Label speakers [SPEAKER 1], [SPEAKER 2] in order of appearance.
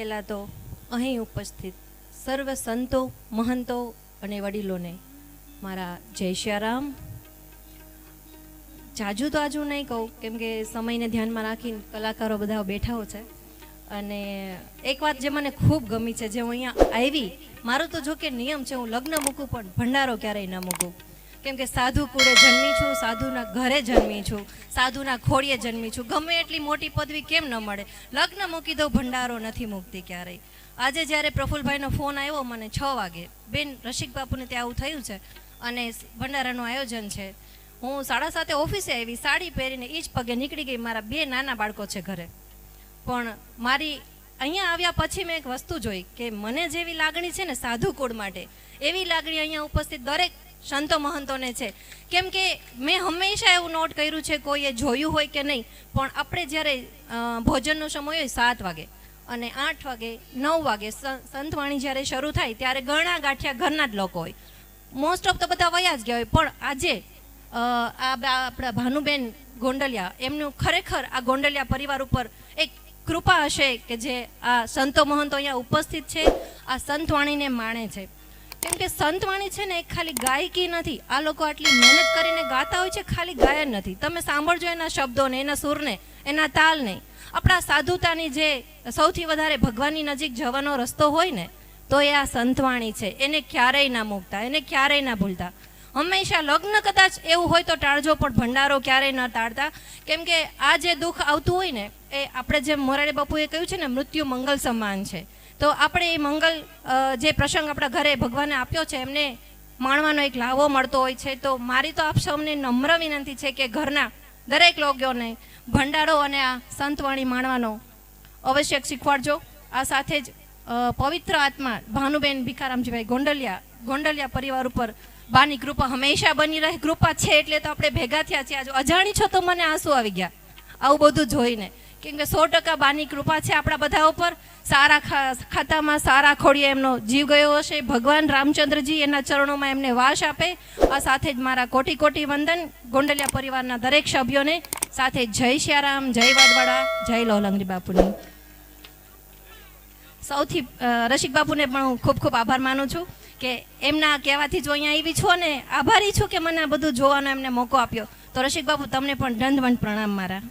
[SPEAKER 1] પહેલાં તો અહીં ઉપસ્થિત સર્વ સંતો, મહંતો અને વડીલોને મારા જય શ્યારામ. જાજુ તો આજુ નહીં કહું, કેમ કે સમયને ધ્યાનમાં રાખીને કલાકારો બધા બેઠાઓ છે. અને એક વાત જે મને ખૂબ ગમી છે, જે હું અહીંયા આવી, મારો તો જો કે નિયમ છે, હું લગ્ન મૂકું પણ ભંડારો ક્યારેય ન મૂકું. કેમ કે સાધુ કુળે જન્મી છું, સાધુના ઘરે જન્મી છું, સાધુના ખોળીએ જન્મી છું. ગમે એટલી મોટી પદવી કેમ ન મળે? લગ્ન મૂકી દઉં, ભંડારો નથી મૂકતી ક્યારેય. આજે જ્યારે પ્રફુલભાઈનો ફોન આવ્યો મને છ વાગે, બેન રસિક બાપુને ત્યાં આવું થયું છે અને ભંડારાનું આયોજન છે. હું સાડા સાતે ઓફિસે આવી, સાડી પહેરીને એ જ પગે નીકળી ગઈ, મારા બે નાના બાળકો છે ઘરે. પણ મારી અહીંયા આવ્યા પછી મેં એક વસ્તુ જોઈ કે મને જેવી લાગણી છે ને સાધુ કુળ માટે, એવી લાગણી અહીંયા ઉપસ્થિત દરેક સંતો મહંતોને છે. કેમ કે મેં હંમેશા એવું નોટ કર્યું છે, કોઈએ જોયું હોય કે નહીં, પણ આપણે જ્યારે ભોજનનો સમય હોય સાત વાગે અને આઠ વાગે, નવ વાગે સંતવાણી જ્યારે શરૂ થાય ત્યારે ઘણા ગાંઠિયા ઘરના જ લોકો હોય. મોસ્ટ ઓફ તો બધા વયા જ ગયા હોય, પણ આજે આ આપણા ભાનુબેન ગોંડલિયા, એમનું ખરેખર આ ગોંડલિયા પરિવાર ઉપર એક કૃપા હશે કે જે આ સંતો મહંતો અહીંયા ઉપસ્થિત છે, આ સંતવાણીને માણે છે. કેમ કે સંતવાણી છે ને એ ખાલી ગાયકી નથી. આ લોકો આટલી મહેનત કરીને ગાતા હોય છે, ખાલી ગાયન નથી. તમે સાંભળજો એના શબ્દોને, એના સૂરને, એના તાલને. આપણા સાધુતાની જે સૌથી વધારે ભગવાનની નજીક જવાનો રસ્તો હોય ને, તો એ આ સંતવાણી છે. એને ક્યારેય ના મૂકતા, એને ક્યારેય ના ભૂલતા. હંમેશા લગ્ન કદાચ એવું હોય તો ટાળજો, પણ ભંડારો ક્યારેય ન ટાળતા. કેમ કે આ જે દુઃખ આવતું હોય ને, એ આપણે જેમ મોરારી બાપુએ કહ્યું છે ને, મૃત્યુ મંગલ સમાન છે. તો આપણે એ મંગલ જે પ્રસંગ આપણા ઘરે ભગવાને આપ્યો છે, એમને માણવાનો એક લાવો મળતો હોય છે. તો મારી તો આપ સૌને નમ્ર વિનંતી છે કે ઘરના દરેક લોકોને ભંડારો અને આ સંતવાણી માણવાનો અવશ્ય શીખવાડજો. આ સાથે જ પવિત્ર આત્મા ભાનુબેન ભીખારામજીભાઈ ગોંડલિયા ગોંડલિયા પરિવાર ઉપર બાની કૃપા હંમેશા બની રહે. કૃપા છે એટલે તો આપણે ભેગા થયા છીએ. આજે અજાણી છો તો મને આંસુ આવી ગયા. આવું બધું જોઈને. કેમ કે સો ટકા બાની કૃપા છે આપણા બધા ઉપર. સારા ખાતામાં સારા ખોડીએ એમનો જીવ ગયો હશે. ભગવાન રામચંદ્રજી એના ચરણોમાં એમને વાસ આપે. આ સાથે જ મારા કોટી કોટી વંદન, ગોંડલિયા પરિવારના દરેક સભ્યોને સાથે જય શ્યારામ, જય વાડવાડા, જય લોલંગરી બાપુની. સૌથી રસિક બાપુને પણ હું ખૂબ ખૂબ આભાર માનું છું કે એમના કહેવાથી જો અહીંયા આવી છું ને, આભારી છું કે મને આ બધું જોવાનો એમને મોકો આપ્યો. તો રસિક બાપુ, તમને પણ દંડવંત પ્રણામ મારા.